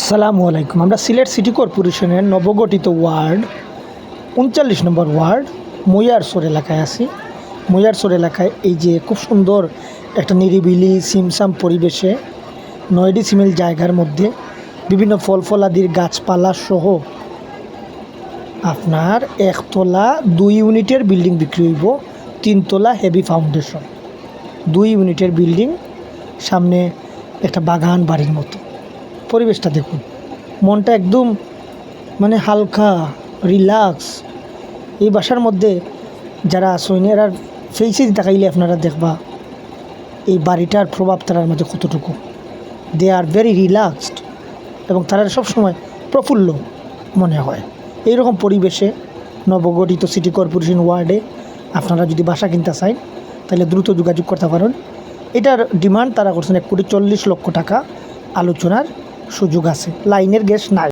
আসসালামু আলাইকুম। আমরা সিলেট সিটি কর্পোরেশনের নবগঠিত ওয়ার্ড, উনচল্লিশ নম্বর ওয়ার্ড, মৈয়ারসোর এলাকায় আছি। মৈয়ারসোর এলাকায় এই যে খুব সুন্দর একটা নিরিবিলি সিমসাম পরিবেশে নয়ডি সিমেল জায়গার মধ্যে বিভিন্ন ফল ফলাদির গাছপালা সহ আপনার একতলা দুই ইউনিটের বিল্ডিং বিক্রি হইব, তিনতলা হেভি ফাউন্ডেশন। দুই ইউনিটের বিল্ডিং, সামনে একটা বাগান বাড়ির মতো। পরিবেশটা দেখুন। মনটা একদম মানে হালকা রিল্যাক্স এই বাসার মধ্যে যারা আসেন এরা ফেসে দেখাইলে আপনারা দেখবা, এই বাড়িটার প্রভাব তার মধ্যে কতটুকু। দে আর ভেরি রিল্যাক্সড এবং তারা সবসময় প্রফুল্ল মনে হয়। এই রকম পরিবেশে নবগঠিত সিটি কর্পোরেশন ওয়ার্ডে আপনারা যদি বাসা কিনতে চান, তাহলে দ্রুত যোগাযোগ করতে পারেন। এটার ডিমান্ড তারা করছেন এক কোটি চল্লিশ লক্ষ টাকা আলোচনার সুযোগ আছে লাইনের গ্যাস নাই।